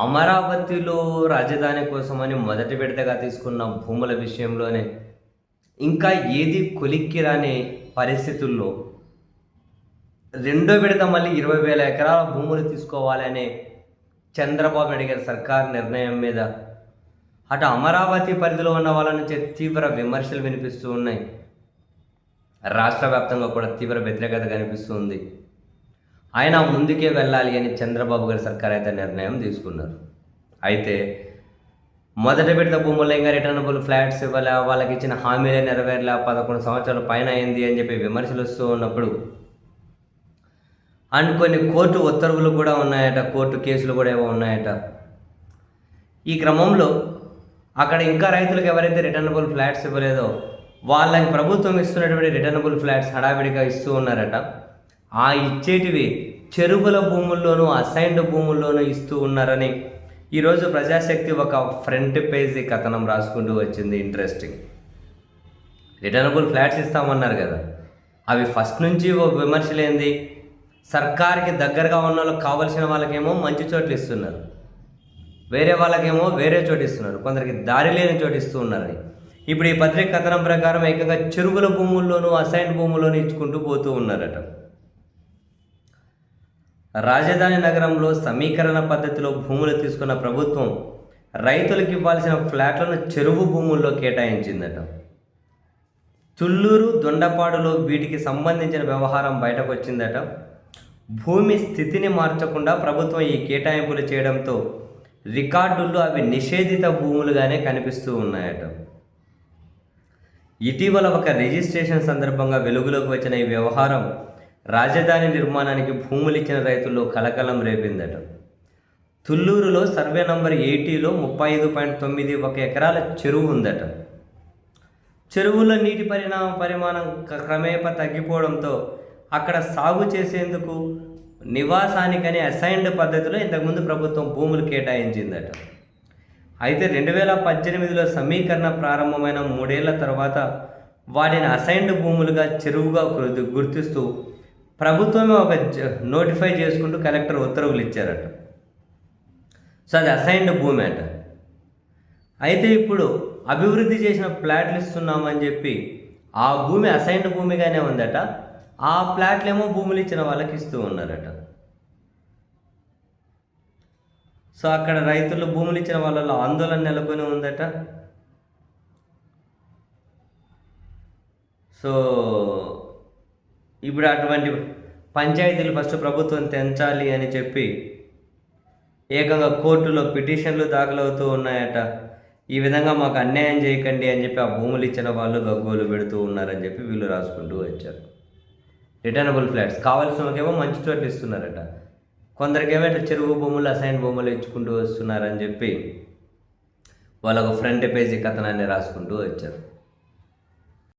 అమరావతిలో రాజధాని కోసమని మొదటి విడతగా తీసుకున్న భూముల విషయంలోనే ఇంకా ఏది కొలిక్కి రాని పరిస్థితుల్లో రెండో విడత మళ్ళీ ఇరవై వేల ఎకరాల భూములు తీసుకోవాలనే చంద్రబాబు నాయుడు గారి సర్కార్ నిర్ణయం మీద అటు అమరావతి పరిధిలో ఉన్న వాళ్ళ నుంచి తీవ్ర విమర్శలు వినిపిస్తూ ఉన్నాయి. రాష్ట్ర వ్యాప్తంగా కూడా తీవ్ర వ్యతిరేకత కనిపిస్తుంది ఆయన ముందుకే వెళ్ళాలి అని చంద్రబాబు గారి సర్కార్ అయితే నిర్ణయం తీసుకున్నారు. అయితే మొదట పెట్టిన భూముల్లో ఇంకా రిటర్నబుల్ ఫ్లాట్స్ ఇవ్వాల వాళ్ళకి ఇచ్చిన హామీలే నెరవేరలే పదకొండు సంవత్సరాల పైన అయింది అని చెప్పి విమర్శలు వస్తూ ఉన్నప్పుడు అండ్ కొన్ని కోర్టు ఉత్తర్వులు కూడా ఉన్నాయట కోర్టు కేసులు కూడా ఏవో ఉన్నాయట. ఈ క్రమంలో అక్కడ ఇంకా రైతులకు ఎవరైతే రిటర్నబుల్ ఫ్లాట్స్ ఇవ్వలేదో వాళ్ళకి ప్రభుత్వం ఇస్తున్నటువంటి రిటర్నబుల్ ఫ్లాట్స్ హడావిడిగా ఇస్తూ ఉన్నారట. ఆ ఇచ్చేటివి చెరువుల భూముల్లోనూ అసైన్డ్ భూముల్లోనూ ఇస్తూ ఉన్నారని. ఈరోజు ప్రజాశక్తి ఒక ఫ్రంట్ పేజీ కథనం రాసుకుంటూ వచ్చింది ఇంట్రెస్టింగ్. రిటర్నబుల్ ఫ్లాట్స్ ఇస్తామన్నారు కదా. అవి ఫస్ట్ నుంచి ఓ విమర్శలేంది సర్కార్కి దగ్గరగా ఉన్న వాళ్ళకి కావలసిన వాళ్ళకేమో మంచి చోట్లు ఇస్తున్నారు. వేరే వాళ్ళకేమో వేరే చోటు ఇస్తున్నారు. కొందరికి దారి లేని చోటు ఇస్తూ ఉన్నారని. ఇప్పుడు ఈ పత్రిక కథనం ప్రకారం ఏకంగా చెరువుల భూముల్లోనూ అసైన్ భూముల్లోనూ ఇచ్చుకుంటూ పోతూ ఉన్నారట. రాజధాని నగరంలో సమీకరణ పద్ధతిలో భూములు తీసుకున్న ప్రభుత్వం రైతులకు ఇవ్వాల్సిన ఫ్లాట్లను చెరువు భూముల్లో కేటాయించిందట. తుళ్ళూరు దొండపాడులో వీటికి సంబంధించిన వ్యవహారం బయటకు వచ్చిందట భూమి స్థితిని మార్చకుండా ప్రభుత్వం ఈ కేటాయింపులు చేయడంతో రికార్డుల్లో అవి నిషేధిత భూములుగానే కనిపిస్తూ ఉన్నాయట. ఇటీవల ఒక రిజిస్ట్రేషన్ సందర్భంగా వెలుగులోకి వచ్చిన ఈ వ్యవహారం రాజధాని నిర్మాణానికి భూములు ఇచ్చిన రైతుల్లో కలకలం రేపిందట. తుళ్ళూరులో సర్వే నంబర్ ఎయిటీలో ముప్పై ఐదు పాయింట్ తొమ్మిది ఒక ఎకరాల చెరువు ఉందట. చెరువుల్లో నీటి పరిణామ పరిమాణం క్రమేప క్రమేపా తగ్గిపోవడంతో అక్కడ సాగు చేసేందుకు నివాసానికని అసైన్డ్ పద్ధతిలో ఇంతకుముందు ప్రభుత్వం భూములు కేటాయించిందట. అయితే రెండు వేల పద్దెనిమిదిలో సమీకరణ ప్రారంభమైన మూడేళ్ళ తర్వాత వాటిని అసైన్డ్ భూములుగా చెరువుగా గుర్తిస్తూ ప్రభుత్వమే ఒక నోటిఫై చేసుకుంటూ కలెక్టర్ ఉత్తర్వులు ఇచ్చారట. సో అది అసైన్డ్ భూమి అట. అయితే ఇప్పుడు అభివృద్ధి చేసిన ప్లాట్లు ఇస్తున్నామని చెప్పి ఆ భూమి అసైన్డ్ భూమిగానే ఉందట. ఆ ప్లాట్లేమో భూములు ఇచ్చిన వాళ్ళకి ఇస్తూ ఉన్నారట. సో అక్కడ రైతులు భూములు ఇచ్చిన వాళ్ళలో ఆందోళన నెలకొని ఉందట. సో ఇప్పుడు అటువంటి పంచాయతీలు ఫస్ట్ ప్రభుత్వం తెంచాలి అని చెప్పి ఏకంగా కోర్టులో పిటిషన్లు దాఖలవుతూ ఉన్నాయట. ఈ విధంగా మాకు అన్యాయం చేయకండి అని చెప్పి ఆ భూములు ఇచ్చిన వాళ్ళు గగ్గోలు పెడుతూ ఉన్నారని చెప్పి వీళ్ళు రాసుకుంటూ వచ్చారు. రిటర్నబుల్ ఫ్లాట్స్ కావాల్సిన వాళ్ళకేమో మంచి చోట్ల ఇస్తున్నారట. కొందరికేమో ఇట్లా చెరువు భూములు అసైన్ భూములు ఇచ్చుకుంటూ వస్తున్నారని చెప్పి వాళ్ళకు ఫ్రంట్ పేజీ కథనాన్ని రాసుకుంటూ వచ్చారు.